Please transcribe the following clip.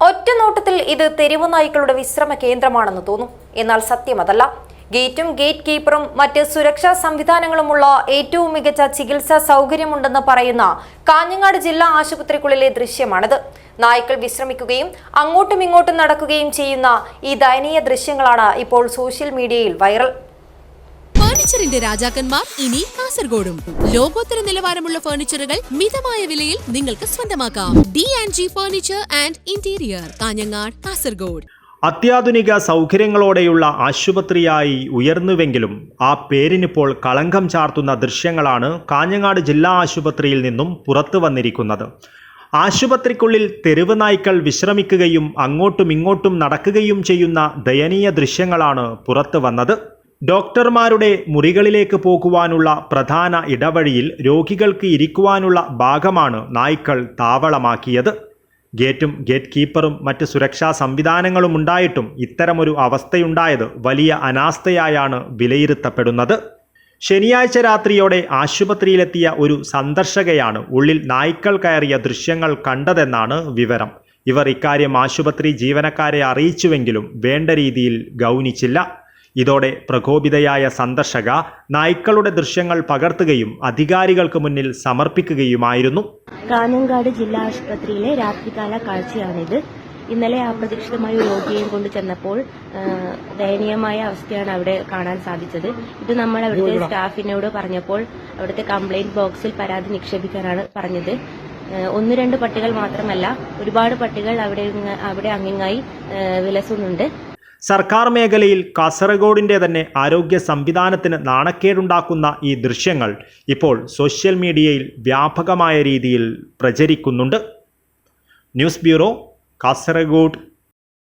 ഒറ്റ നോട്ടത്തിൽ ഇത് തെരുവ് നായ്ക്കളുടെ വിശ്രമ കേന്ദ്രമാണെന്ന് തോന്നും. എന്നാൽ സത്യം അതല്ല. ഗേറ്റും ഗേറ്റ് കീപ്പറും മറ്റ് സുരക്ഷാ സംവിധാനങ്ങളുമുള്ള ഏറ്റവും മികച്ച ചികിത്സാ സൗകര്യമുണ്ടെന്ന് പറയുന്ന കാഞ്ഞങ്ങാട് ജില്ലാ ആശുപത്രിക്കുള്ളിലെ ദൃശ്യമാണിത്. നായ്ക്കൾ വിശ്രമിക്കുകയും അങ്ങോട്ടും ഇങ്ങോട്ടും നടക്കുകയും ചെയ്യുന്ന ഈ ദയനീയ ദൃശ്യങ്ങളാണ് ഇപ്പോൾ സോഷ്യൽ മീഡിയയിൽ വൈറൽ. ഫർണിച്ചറിന്റെ രാജാക്കന്മാർ ഇനി കാസർഗോഡും. ലോകോത്തര നിലവാരമുള്ള ഫർണിച്ചറുകൾ മിതമായ വിലയിൽ നിങ്ങൾക്ക് സ്വന്തമാക്കാം. D and G furniture and interior Kanhangad Kasaragod. അത്യാധുനിക സൗകര്യങ്ങളോടെയുള്ള ആശുപത്രിയായി ഉയർന്നുവെങ്കിലും ആ പേരിനിപ്പോൾ കളങ്കം ചാർത്തുന്ന ദൃശ്യങ്ങളാണ് കാഞ്ഞങ്ങാട് ജില്ലാ ആശുപത്രിയിൽ നിന്നും പുറത്തു വന്നിരിക്കുന്നത്. ആശുപത്രിക്കുള്ളിൽ തെരുവ് നായ്ക്കൾ വിശ്രമിക്കുകയും അങ്ങോട്ടും ഇങ്ങോട്ടും നടക്കുകയും ചെയ്യുന്ന ദയനീയ ദൃശ്യങ്ങളാണ് പുറത്തു വന്നത്. ഡോക്ടർമാരുടെ മുറികളിലേക്ക് പോകുവാനുള്ള പ്രധാന ഇടവഴിയിൽ രോഗികൾക്ക് ഇരിക്കുവാനുള്ള ഭാഗമാണ് നായ്ക്കൾ താവളമാക്കിയത്. ഗേറ്റും ഗേറ്റ് കീപ്പറും മറ്റ് സുരക്ഷാ സംവിധാനങ്ങളും ഉണ്ടായിട്ടും ഇത്തരമൊരു അവസ്ഥയുണ്ടായത് വലിയ അനാസ്ഥയായാണ് വിലയിരുത്തപ്പെടുന്നത്. ശനിയാഴ്ച രാത്രിയോടെ ആശുപത്രിയിലെത്തിയ ഒരു സന്ദർശകയാണ് ഉള്ളിൽ നായ്ക്കൾ കയറിയ ദൃശ്യങ്ങൾ കണ്ടതെന്നാണ് വിവരം. ഇവർ ഇക്കാര്യം ആശുപത്രി ജീവനക്കാരെ അറിയിച്ചുവെങ്കിലും വേണ്ട രീതിയിൽ ഗൗനിച്ചില്ല. ഇതോടെ പ്രകോപിതയായ സന്ദർശക നായ്ക്കളുടെ ദൃശ്യങ്ങൾ പകർത്തുകയും അധികാരികൾക്ക് മുന്നിൽ സമർപ്പിക്കുകയുമായിരുന്നു. കാഞ്ഞങ്ങാട് ജില്ലാ ആശുപത്രിയിലെ രാത്രികാല കാഴ്ചയാണിത്. ഇന്നലെ അപ്രതീക്ഷിതമായ രോഗിയെയും കൊണ്ട് ചെന്നപ്പോൾ ദയനീയമായ അവസ്ഥയാണ് അവിടെ കാണാൻ സാധിച്ചത്. ഇത് നമ്മൾ അവിടുത്തെ സ്റ്റാഫിനോട് പറഞ്ഞപ്പോൾ അവിടുത്തെ കംപ്ലൈന്റ് ബോക്സിൽ പരാതി നിക്ഷേപിക്കാനാണ് പറഞ്ഞത്. ഒന്ന് രണ്ട് പട്ടികൾ മാത്രമല്ല ഒരുപാട് പട്ടികൾ അവിടെ അവിടെ അങ്ങിങ്ങായി വിലസുന്നുണ്ട്. സർക്കാർ മേഖലയിൽ കാസർഗോഡിന്റെ തന്നെ ആരോഗ്യ സംവിധാനത്തിന് നാണക്കേടുണ്ടാക്കുന്ന ഈ ദൃശ്യങ്ങൾ ഇപ്പോൾ സോഷ്യൽ മീഡിയയിൽ വ്യാപകമായ രീതിയിൽ പ്രചരിക്കുന്നുണ്ട്. News bureau Kasaragod.